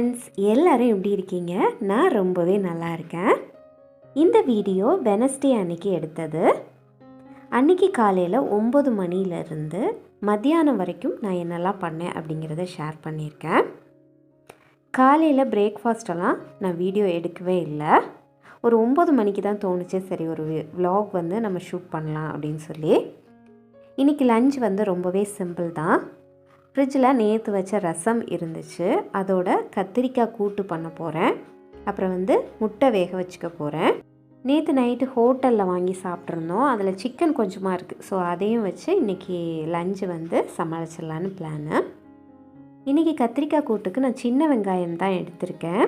Friends எல்லாரும் எப்படி இருக்கீங்க? நான் ரொம்பவே நல்லா இருக்கேன். இந்த வீடியோ வெனஸ்டே அன்னைக்கு எடுத்தது. அன்னைக்கு காலையில் ஒம்பது மணிலேருந்து மத்தியானம் வரைக்கும் நான் என்னெல்லாம் பண்ணேன் அப்படிங்கிறத ஷேர் பண்ணியிருக்கேன். காலையில் பிரேக்ஃபாஸ்டெல்லாம் நான் வீடியோ எடுக்கவே இல்லை. ஒரு ஒம்பது மணிக்கு தான் தோணுச்சு. சரி ஒரு விலாக் வந்து நம்ம ஷூட் பண்ணலாம் அப்படின்னு சொல்லி. இன்றைக்கி லஞ்ச் வந்து ரொம்பவே சிம்பிள் தான். ஃப்ரிட்ஜில் நேற்று வச்ச ரசம் இருந்துச்சு. அதோட கத்திரிக்காய் கூட்டு பண்ண போகிறேன் அப்புறம் வந்து முட்டை வேக வச்சுக்க போகிறேன் நேற்று நைட்டு ஹோட்டலில் வாங்கி சாப்பிட்ருந்தோம் அதில் சிக்கன் கொஞ்சமாக இருக்குது ஸோ அதையும் வச்சு இன்றைக்கி லஞ்சு வந்து சமாளிச்சிடலான்னு பிளானு இன்றைக்கி கத்திரிக்காய் கூட்டுக்கு நான் சின்ன வெங்காயம் தான் எடுத்திருக்கேன்.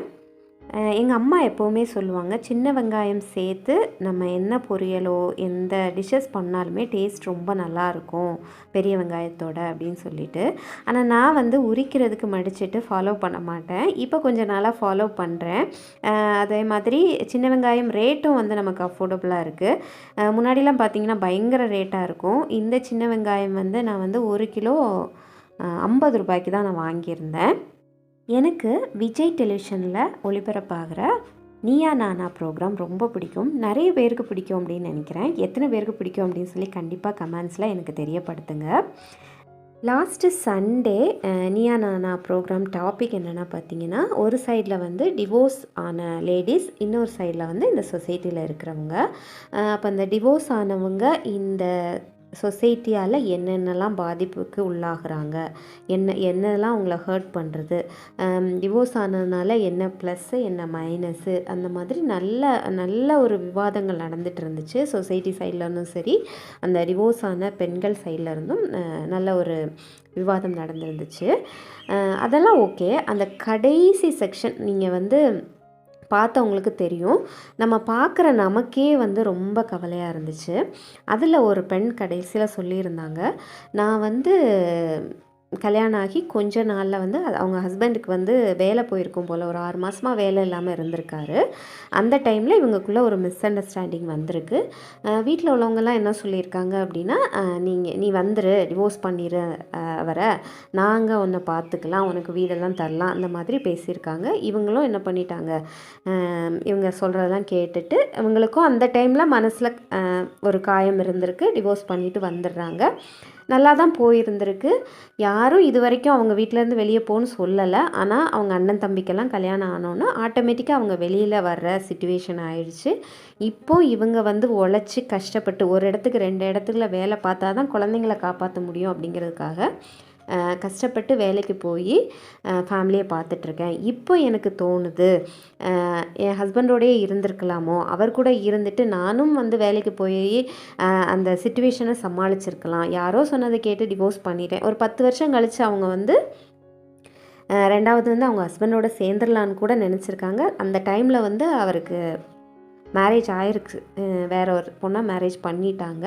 எங்கள் அம்மா எப்போவுமே சொல்லுவாங்க சின்ன வெங்காயம் சேர்த்து நம்ம என்ன பொரியலோ எந்த டிஷ்ஷஸ் பண்ணாலுமே டேஸ்ட் ரொம்ப நல்லாயிருக்கும் பெரிய வெங்காயத்தோட அப்படின்னு சொல்லிட்டு. ஆனால் நான் வந்து உரிக்கிறதுக்கு மடிச்சிட்டு ஃபாலோ பண்ண மாட்டேன். இப்போ கொஞ்ச நாளாக ஃபாலோ பண்ணுறேன் அதே மாதிரி சின்ன வெங்காயம் ரேட்டும் வந்து நமக்கு அஃபோர்டபுளாக இருக்குது முன்னாடிலாம் பார்த்திங்கன்னா பயங்கர ரேட்டாக இருக்கும். இந்த சின்ன வெங்காயம் வந்து நான் வந்து ஒரு கிலோ ஐம்பது ரூபாய்க்கு தான் நான் வாங்கியிருந்தேன். எனக்கு விஜய் டெலிவிஷனில் ஒளிபரப்பாகிற நீயா நானா ப்ரோக்ராம் ரொம்ப பிடிக்கும். நிறைய பேருக்கு பிடிக்கும் அப்படின்னு நினைக்கிறேன். எத்தனை பேருக்கு பிடிக்கும் அப்படின்னு சொல்லி கண்டிப்பாக கமெண்ட்ஸில் எனக்கு தெரியப்படுத்துங்க. Last Sunday Neeya Naana program topic என்னென்னா பார்த்தீங்கன்னா ஒரு சைடில் வந்து டிவோர்ஸ் ஆன லேடிஸ் இன்னொரு சைடில் வந்து இந்த சொசைட்டியில் இருக்கிறவங்க. அப்போ இந்த டிவோர்ஸ் ஆனவங்க இந்த சொசைட்டியால் என்னென்னலாம் பாதிப்புக்கு உள்ளாகிறாங்க? என்ன என்னெல்லாம் அவங்கள ஹர்ட் பண்ணுறது டிவோர்ஸ் ஆனதுனால என்ன ப்ளஸ்ஸு என்ன மைனஸு அந்த மாதிரி நல்ல நல்ல ஒரு விவாதங்கள் நடந்துட்டு இருந்துச்சு. சொசைட்டி சைட்லேருந்தும் சரி அந்த டிவோர்ஸ் ஆன பெண்கள் சைடில் இருந்தும் நல்ல ஒரு விவாதம் நடந்துருந்துச்சு. அதெல்லாம் ஓகே அந்த கடைசி செக்ஷன் நீங்கள் வந்து பார்த்தவங்களுக்கு தெரியும். நம்ம பார்க்குற நமக்கே வந்து ரொம்ப கவலையாக இருந்துச்சு. அதில் ஒரு பெண் கடைசியில் சொல்லியிருந்தாங்க நான் வந்து கல்யாணம் ஆகி கொஞ்ச நாளில் வந்து அவங்க ஹஸ்பண்டுக்கு வந்து வேலை போயிருக்கும் போல் ஒரு ஆறு மாதமாக வேலை இல்லாமல் இருந்திருக்காரு. அந்த டைமில் இவங்களுக்குள்ளே ஒரு மிஸ் அண்டர்ஸ்டாண்டிங் வந்திருக்கு வீட்டில் உள்ளவங்கெல்லாம் என்ன சொல்லியிருக்காங்க அப்படின்னா நீங்கள் நீ வந்துரு டிவோர்ஸ் பண்ணிடு அவரை. நாங்கள் உன்னை பார்த்துக்கலாம் உனக்கு வீடெல்லாம் தரலாம் அந்த மாதிரி பேசியிருக்காங்க. இவங்களும் என்ன பண்ணிட்டாங்க? இவங்க சொல்கிறதெல்லாம் கேட்டுட்டு இவங்களுக்கும் அந்த டைமில் மனசில் ஒரு காயம் இருந்திருக்கு. டிவோர்ஸ் பண்ணிவிட்டு வந்துடுறாங்க. நல்லா தான் போயிருந்திருக்கு. யாரும் இது வரைக்கும் அவங்க வீட்டிலேருந்து வெளியே போகணும்னு சொல்லலை. ஆனால் அவங்க அண்ணன் தம்பிக்கெல்லாம் கல்யாணம் ஆனோன்னா ஆட்டோமேட்டிக்காக அவங்க வெளியில் வர்ற சுச்சுவேஷன் ஆயிடுச்சு. இப்போது இவங்க வந்து உழைச்சி கஷ்டப்பட்டு ஒரு இடத்துக்கு ரெண்டு இடத்துல வேலை பார்த்தா தான் குழந்தைங்கள காப்பாற்ற முடியும் அப்படிங்கிறதுக்காக கஷ்டப்பட்டு வேலைக்கு போய் ஃபேமிலியை பார்த்துட்ருக்கேன் இப்போ எனக்கு தோணுது என் ஹஸ்பண்டோடையே இருந்திருக்கலாமோ? அவர் கூட இருந்துட்டு நானும் வந்து வேலைக்கு போய் அந்த சுச்சுவேஷனை சமாளிச்சிருக்கலாம். யாரோ சொன்னதை கேட்டு டிவோர்ஸ் பண்ணிட்டேன். ஒரு பத்து வருஷம் கழித்து அவங்க வந்து ரெண்டாவது வந்து அவங்க ஹஸ்பண்டோட சேர்ந்துடலான்னு கூட நினச்சிருக்காங்க. அந்த டைமில் வந்து அவருக்கு மேரேஜ் ஆயிருக்கு. வேற ஒரு பொண்ணாக மேரேஜ் பண்ணிட்டாங்க.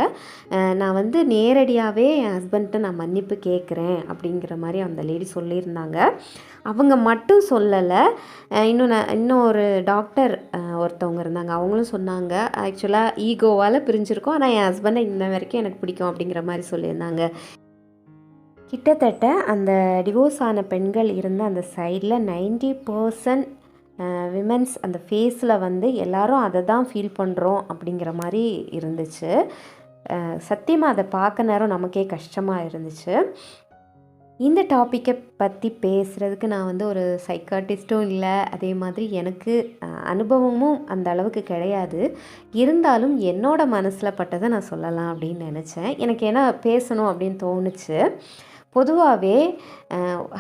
நான் வந்து நேரடியாகவே என் ஹஸ்பண்ட்டை நான் மன்னிப்பு கேட்குறேன் அப்படிங்கிற மாதிரி அந்த லேடி சொல்லியிருந்தாங்க. அவங்க மட்டும் சொல்லலை. இன்னும் நான் இன்னும் ஒரு டாக்டர் ஒருத்தவங்க இருந்தாங்க. அவங்களும் சொன்னாங்க. ஆக்சுவலாக ஈகோவால் பிரிஞ்சிருக்கோம். ஆனால் என் ஹஸ்பண்டை இன்ன வரைக்கும் எனக்கு பிடிக்கும் அப்படிங்கிற மாதிரி சொல்லியிருந்தாங்க. கிட்டத்தட்ட அந்த டிவோர்ஸ் ஆன பெண்கள் இருந்த அந்த சைடில் நைன்டி பர்சன்ட் விமென்ஸ் அந்த ஃபேஸில் வந்து எல்லாரும் அதை தான் ஃபீல் பண்ணுறோம் அப்படிங்கிற மாதிரி இருந்துச்சு. சத்தியமாக அதை பார்க்க நேரம் நமக்கே கஷ்டமாக இருந்துச்சு. இந்த டாப்பிக்கை பற்றி பேசுகிறதுக்கு நான் வந்து ஒரு சைக்காட்டிஸ்ட்டும் இல்லை அதே மாதிரி எனக்கு அனுபவமும் அந்த அளவுக்கு கிடையாது. இருந்தாலும் என்னோடய மனசில் பட்டதை நான் சொல்லலாம் அப்படின்னு நினச்சேன். எனக்கு என்ன பேசணும் அப்படின்னு தோணுச்சு. பொதுவாகவே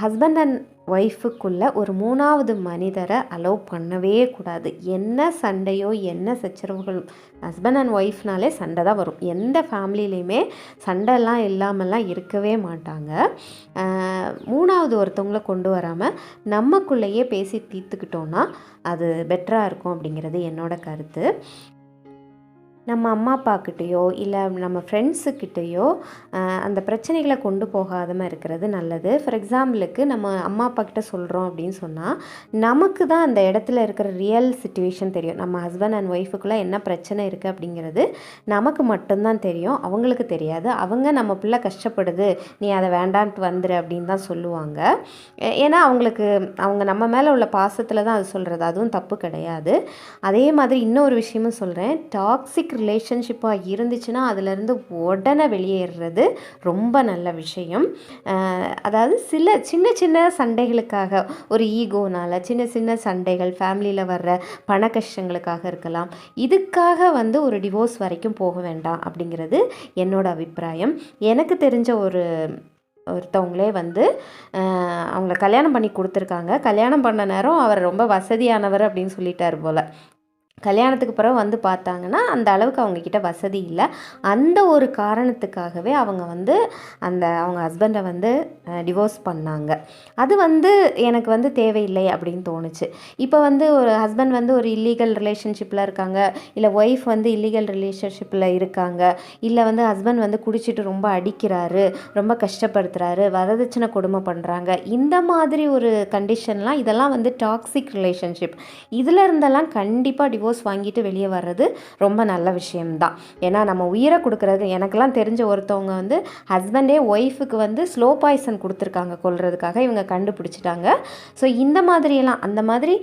ஹஸ்பண்ட் அண்ட் ஒய்ஃபுக்குள்ளே ஒரு மூணாவது மனிதரை அலோவ் பண்ணவே கூடாது. என்ன சண்டையோ என்ன சச்சரவுகள் ஹஸ்பண்ட் அண்ட் ஒய்ஃப்னாலே சண்டை தான் வரும். எந்த ஃபேமிலிலையுமே சண்டைலாம் இல்லாமல்லாம் இருக்கவே மாட்டாங்க. மூணாவது ஒருத்தவங்கள கொண்டு வராமல் நம்மக்குள்ளேயே பேசி தீர்த்துக்கிட்டோன்னா அது பெட்டராக இருக்கும் அப்படிங்கிறது என்னோட கருத்து. நம்ம அம்மா அப்பாக்கிட்டேயோ இல்லை நம்ம ஃப்ரெண்ட்ஸுக்கிட்டேயோ அந்த பிரச்சனைகளை கொண்டு போகாதமாக இருக்கிறது நல்லது. ஃபார் எக்ஸாம்பிளுக்கு நம்ம அம்மா அப்பா கிட்ட சொல்கிறோம் அப்படின்னு சொன்னால் நமக்கு தான் அந்த இடத்துல இருக்கிற ரியல் சுச்சுவேஷன் தெரியும். நம்ம ஹஸ்பண்ட் அண்ட் ஒய்ஃபுக்குள்ளே என்ன பிரச்சனை இருக்குது அப்படிங்கிறது நமக்கு மட்டும்தான் தெரியும். அவங்களுக்கு தெரியாது. அவங்க நம்ம பிள்ளை கஷ்டப்படுது நீ அதை வேண்டான்ட்டு வந்துரு அப்படின்னு தான் சொல்லுவாங்க. ஏன்னா அவங்களுக்கு அவங்க நம்ம மேலே உள்ள பாசத்தில் தான் அது சொல்கிறது அதுவும் தப்பு கிடையாது. அதே மாதிரி இன்னொரு விஷயமும் சொல்கிறேன் டாக்ஸிக் ரிலேஷன்ஷிப்பாக இருந்துச்சுன்னா அதுலேருந்து உடனே வெளியேறுறது ரொம்ப நல்ல விஷயம். அதாவது சில சின்ன சின்ன சண்டைகளுக்காக ஒரு ஈகோனால் சின்ன சின்ன சண்டைகள் ஃபேமிலியில் வர்ற பண கஷ்டங்களுக்காக இருக்கலாம். இதுக்காக வந்து ஒரு டிவோர்ஸ் வரைக்கும் போக வேண்டாம் அப்படிங்கிறது என்னோட அபிப்பிராயம். எனக்கு தெரிஞ்ச ஒரு ஒருத்தவங்களே வந்து அவங்கள கல்யாணம் பண்ணி கொடுத்துருக்காங்க. கல்யாணம் பண்ண நேரம் அவர் ரொம்ப வசதியானவர் அப்படின்னு சொல்லிட்டார் போல். கல்யாணத்துக்கு பிறகு வந்து பார்த்தாங்கன்னா அந்த அளவுக்கு அவங்கக்கிட்ட வசதி இல்லை. அந்த ஒரு காரணத்துக்காகவே அவங்க வந்து அந்த அவங்க ஹஸ்பண்டை வந்து டிவோர்ஸ் பண்ணாங்க. அது வந்து எனக்கு வந்து தேவையில்லை அப்படின்னு தோணுச்சு. இப்போ வந்து ஒரு ஹஸ்பண்ட் வந்து ஒரு இல்லீகல் ரிலேஷன்ஷிப்பில் இருக்காங்க இல்லை ஒய்ஃப் வந்து இல்லீகல் ரிலேஷன்ஷிப்பில் இருக்காங்க இல்லை வந்து ஹஸ்பண்ட் வந்து குடிச்சிட்டு ரொம்ப அடிக்கிறாரு ரொம்ப கஷ்டப்படுத்துகிறாரு வரதட்சணை கொடுமை பண்ணுறாங்க இந்த மாதிரி ஒரு கண்டிஷன்லாம் இதெல்லாம் வந்து டாக்ஸிக் ரிலேஷன்ஷிப் இதில் இருந்தெல்லாம் கண்டிப்பாக டிவோர்ஸ் வாங்கிட்டு வெளியே வர்றது ரொம்ப நல்ல விஷயம்தான். ஏன்னா நம்ம உயிரை கொடுக்குறது எனக்கெல்லாம் தெரிஞ்ச ஒருத்தவங்க வந்து ஹஸ்பண்டே ஒய்ஃபுக்கு வந்து ஸ்லோ பாய்சன் கொடுத்துருக்காங்க கொள்றதுக்காக இவங்க கண்டுபிடிச்சிட்டாங்க. ஸோ இந்த மாதிரியெல்லாம் அந்த மாதிரி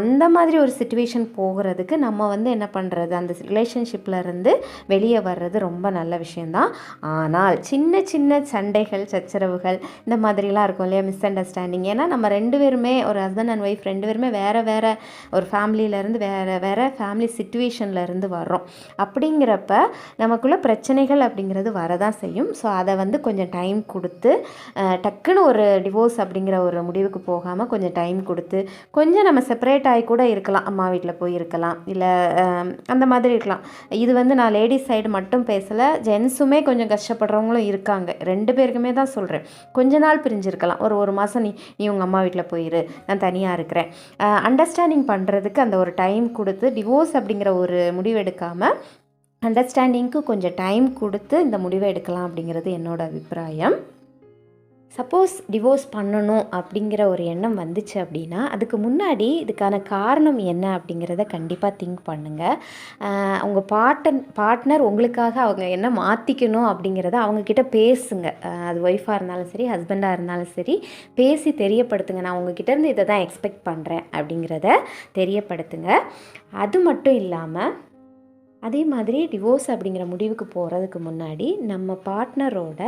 அந்த மாதிரி ஒரு சுச்சுவேஷன் போகிறதுக்கு நம்ம வந்து என்ன பண்ணுறது அந்த ரிலேஷன்ஷிப்பில் இருந்து வெளியே வர்றது ரொம்ப நல்ல விஷயம்தான். ஆனால் சின்ன சின்ன சண்டைகள் சச்சரவுகள் இந்த மாதிரிலாம் இருக்கும் இல்லையா? மிஸ் அண்டர்ஸ்டாண்டிங் ஏன்னா நம்ம ரெண்டு பேருமே ஒரு ஹஸ்பண்ட் அண்ட் ஒய்ஃப் ரெண்டு பேருமே வேறு வேறு ஒரு ஃபேமிலியிலேருந்து வேறு வேறு ஃபேமிலி சுச்சுவேஷனில் இருந்து வர்றோம். அப்படிங்கிறப்ப நமக்குள்ளே பிரச்சனைகள் அப்படிங்கிறது வரதான் செய்யும். ஸோ அதை வந்து கொஞ்சம் டைம் கொடுத்து டக்குன்னு ஒரு டிவோர்ஸ் அப்படிங்கிற ஒரு முடிவுக்கு போகாமல் கொஞ்சம் டைம் கொடுத்து கொஞ்சம் நம்ம செப்பரேட் ஆகி கூட இருக்கலாம். அம்மா வீட்டில் போய் இருக்கலாம். இல்லை அந்த மாதிரி இருக்கலாம். இது வந்து நான் லேடிஸ் சைடு மட்டும் பேசலை. ஜென்ஸுமே கொஞ்சம் கஷ்டப்படுறவங்களும் இருக்காங்க. ரெண்டு பேருக்குமே தான் சொல்கிறேன் கொஞ்ச நாள் பிரிஞ்சிருக்கலாம். ஒரு ஒரு மாதம் நீ நீ உங்கள் அம்மா வீட்டில் போயிரு. நான் தனியாக இருக்கிறேன். அண்டர்ஸ்டாண்டிங் பண்ணுறதுக்கு அந்த ஒரு டைம் கொடுத்து டிவோர்ஸ் அப்படிங்கிற ஒரு முடிவு எடுக்காமல் அண்டர்ஸ்டாண்டிங்க்கு கொஞ்சம் டைம் கொடுத்து இந்த முடிவை எடுக்கலாம் அப்படிங்கிறது என்னோடய அபிப்பிராயம். சப்போஸ் டிவோர்ஸ் பண்ணணும் அப்படிங்கிற ஒரு எண்ணம் வந்துச்சு அப்படின்னா அதுக்கு முன்னாடி இதுக்கான காரணம் என்ன அப்படிங்கிறத கண்டிப்பாக திங்க் பண்ணுங்கள் உங்கள் பார்ட்டன் பார்ட்னர் உங்களுக்காக அவங்க என்ன மாற்றிக்கணும் அப்படிங்கிறத அவங்கக்கிட்ட பேசுங்க. அது ஒய்ஃபாக இருந்தாலும் சரி ஹஸ்பண்டாக இருந்தாலும் சரி பேசி தெரியப்படுத்துங்க. நான் உங்ககிட்டேருந்து இதை தான் எக்ஸ்பெக்ட் பண்ணுறேன் அப்படிங்கிறத தெரியப்படுத்துங்க. அது மட்டும் இல்லாமல் அதே மாதிரி டிவோர்ஸ் அப்படிங்கிற முடிவுக்கு போகிறதுக்கு முன்னாடி நம்ம பார்ட்னரோட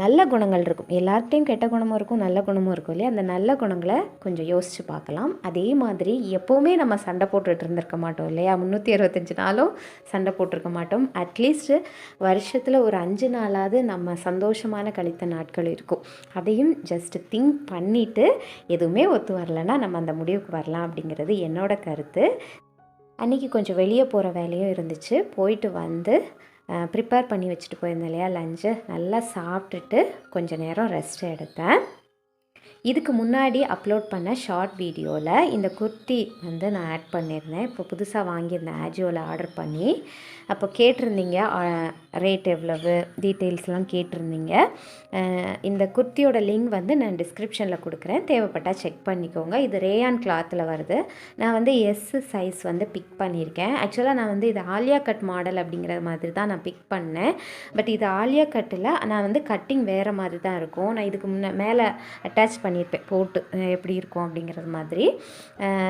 நல்ல குணங்கள் இருக்கும். எல்லார்கிட்டையும் கெட்ட குணமும் இருக்கும் நல்ல குணமும் இருக்கும் இல்லையா? அந்த நல்ல குணங்களை கொஞ்சம் யோசித்து பார்க்கலாம். அதே மாதிரி எப்போவுமே நம்ம சண்டை போட்டுட்டு இருந்திருக்க மாட்டோம் இல்லையா? முந்நூற்றி அறுபத்தஞ்சு நாளும் சண்டை போட்டிருக்க மாட்டோம். அட்லீஸ்ட் வருஷத்தில் ஒரு அஞ்சு நாளாவது நம்ம சந்தோஷமான கழித்த நாட்கள் இருக்கும். அதையும் ஜஸ்ட் திங்க் பண்ணிவிட்டு எதுவுமே ஒத்து வரலன்னா நம்ம அந்த முடிவுக்கு வரலாம் அப்படிங்கிறது என்னோட கருத்து. அன்றைக்கி கொஞ்சம் வெளியே போகிற வேலையும் இருந்துச்சு. போயிட்டு வந்து ப்ரிப்பேர் பண்ணி வச்சுட்டு போயிருந்தேன் இல்லையா லஞ்சு நல்லா சாப்பிட்டுட்டு கொஞ்சம் நேரம் ரெஸ்ட் எடுத்தேன். இதுக்கு முன்னாடி அப்லோட் பண்ண ஷார்ட் வீடியோவில் இந்த குர்த்தி வந்து நான் ஆட் பண்ணியிருந்தேன். இப்போ புதுசாக வாங்கியிருந்தேன் ஆஜியோவில் ஆர்டர் பண்ணி அப்போ கேட்டிருந்தீங்க ரேட் எவ்வளவு டீட்டெயில்ஸ்லாம் கேட்டிருந்தீங்க. இந்த குர்த்தியோட லிங்க் வந்து நான் டிஸ்கிரிப்ஷனில் கொடுக்குறேன். தேவைப்பட்டால் செக் பண்ணிக்கோங்க. இது ரேயான் கிளாத்தில் வருது. நான் வந்து எஸ் சைஸ் வந்து பிக் பண்ணியிருக்கேன். ஆக்சுவலாக நான் வந்து இது ஆலியா கட் மாடல் அப்படிங்கிற மாதிரி தான் நான் பிக் பண்ணேன். பட் இது ஆலியா கட்டில் நான் வந்து கட்டிங் வேறு மாதிரி தான் இருக்கும். நான் இதுக்கு முன்னே மேலே அட்டாச் பண்ணி பண்ணியிருப்பேன் போட்டு எப்படி இருக்கும் அப்படிங்கிறது மாதிரி.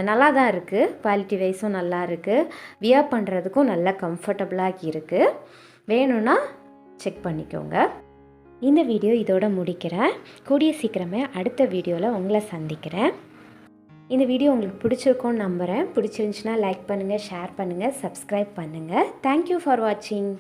நல்லா தான் இருக்குது குவாலிட்டி வைஸும் நல்லா இருக்குது வியர் பண்ணுறதுக்கும் நல்லா கம்ஃபர்டபுளாக இருக்குது வேணும்னா செக் பண்ணிக்கோங்க. இந்த வீடியோ இதோட முடிக்கிறேன். கூடிய சீக்கிரமே அடுத்த வீடியோவில் உங்களை சந்திக்கிறேன். இந்த வீடியோ உங்களுக்கு பிடிச்சிருக்கோன்னு நம்புகிறேன் பிடிச்சிருந்துச்சுன்னா லைக் பண்ணுங்கள் ஷேர் பண்ணுங்கள் சப்ஸ்கிரைப் பண்ணுங்கள் தேங்க்யூ ஃபார் வாட்சிங்